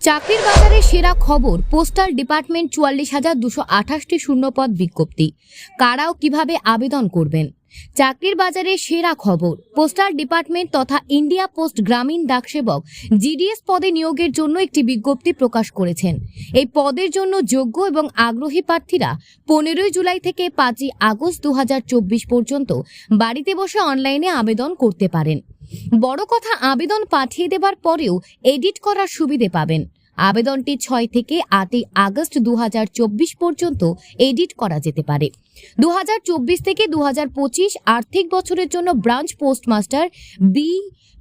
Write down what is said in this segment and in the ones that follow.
চাকরির বাজারে সেরা খবর, পোস্টাল ডিপার্টমেন্ট চুয়াল্লিশ হাজার দুশো আঠাশটি শূন্যপদ বিজ্ঞপ্তি। কারাও কীভাবে আবেদন করবেন? চাকরির বাজারে সেরা খবর, পোস্টাল ডিপার্টমেন্ট তথা ইন্ডিয়া পোস্ট গ্রামীণ ডাকসেবক জিডিএস পদে নিয়োগের জন্য একটি বিজ্ঞপ্তি প্রকাশ করেছেন। এই পদের জন্য যোগ্য এবং আগ্রহী প্রার্থীরা পনেরোই জুলাই থেকে পাঁচই আগস্ট দু হাজার চব্বিশ পর্যন্ত বাড়িতে বসে অনলাইনে আবেদন করতে পারেন। বড় কথা আবেদন পাঠিয়ে দেবার পরেও এডিট করার সুবিধে পাবেন। আবেদনটি ছয় থেকে আটই আগস্ট দু হাজার চব্বিশ পর্যন্ত এডিট করা যেতে পারে। দু হাজার চব্বিশ থেকে দু হাজার পঁচিশ আর্থিক বছরের জন্য ব্রাঞ্চ পোস্টমাস্টার বি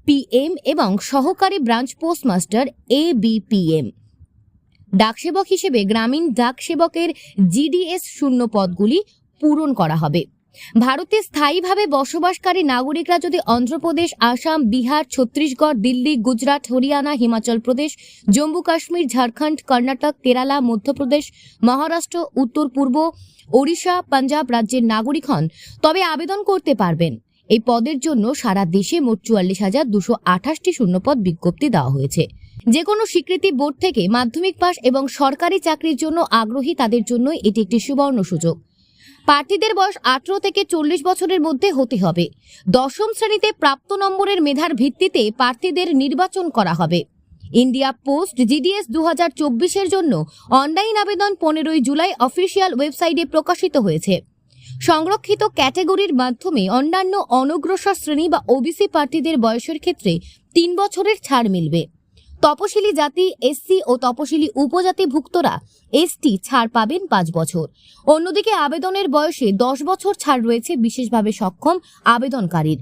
পিএম এবং সহকারী branch postmaster A BPM Dak Sevak হিসেবে গ্রামীণ ডাকসেবকের জিডিএস শূন্য পদগুলি পূরণ করা হবে। ভারতে স্থায়ীভাবে বসবাসকারী নাগরিকরা যদি অন্ধ্রপ্রদেশ, আসাম, বিহার, ছত্তিশগড়, দিল্লি, গুজরাট, হরিয়ানা, হিমাচল প্রদেশ, জম্মু কাশ্মীর, ঝাড়খণ্ড, কর্ণাটক, কেরালা, মধ্যপ্রদেশ, মহারাষ্ট্র, উত্তর পূর্ব, ওড়িশা, পাঞ্জাব রাজ্যের নাগরিক হন, তবে আবেদন করতে পারবেন। এই পদের জন্য সারা দেশে মোট চুয়াল্লিশ হাজার দুশো আঠাশটি শূন্যপদ বিজ্ঞপ্তি দেওয়া হয়েছে। যে কোনো স্বীকৃতি বোর্ড থেকে মাধ্যমিক পাস এবং সরকারি চাকরির জন্য আগ্রহী তাদের জন্য এটি একটি সুবর্ণ সুযোগ। প্রার্থীদের বয়স আঠারো থেকে চল্লিশ বছরের মধ্যে হতে হবে। দশম শ্রেণীতে প্রাপ্ত নম্বরের মেধার ভিত্তিতে প্রার্থীদের নির্বাচন করা হবে। ইন্ডিয়া পোস্ট, জিডিএস দু হাজার চব্বিশের জন্য অনলাইন আবেদন পনেরোই জুলাই অফিসিয়াল ওয়েবসাইটে প্রকাশিত হয়েছে। সংরক্ষিত ক্যাটাগরির মাধ্যমে অন্যান্য অনগ্রসর শ্রেণি বা ওবিসি প্রার্থীদের বয়সের ক্ষেত্রে তিন বছরের ছাড় মিলবে। তপশিলি জাতি, এসসি ও তপশিলি উপজাতিভুক্তরা এসটি ছাড় পাবেন পাঁচ বছর। অন্যদিকে আবেদনের বয়সে দশ বছর ছাড় রয়েছে বিশেষভাবে সক্ষম আবেদনকারীর।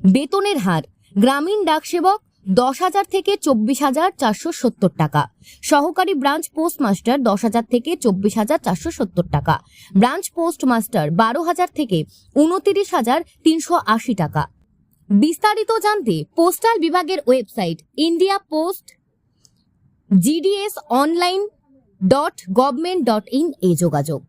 বেতনের হার, গ্রামীণ ডাকসেবক দশ হাজার থেকে চব্বিশ হাজার চারশো সত্তর টাকা। সহকারী ব্রাঞ্চ পোস্টমাস্টার দশ হাজার থেকে চব্বিশ হাজার চারশো সত্তর টাকা। ব্রাঞ্চ পোস্টমাস্টার বারো হাজার থেকে উনতিরিশ হাজার তিনশো আশি টাকা। বিস্তারিত জানতে পোস্টাল বিভাগের website India post GDS online dot government dot in এ যোগাযোগ।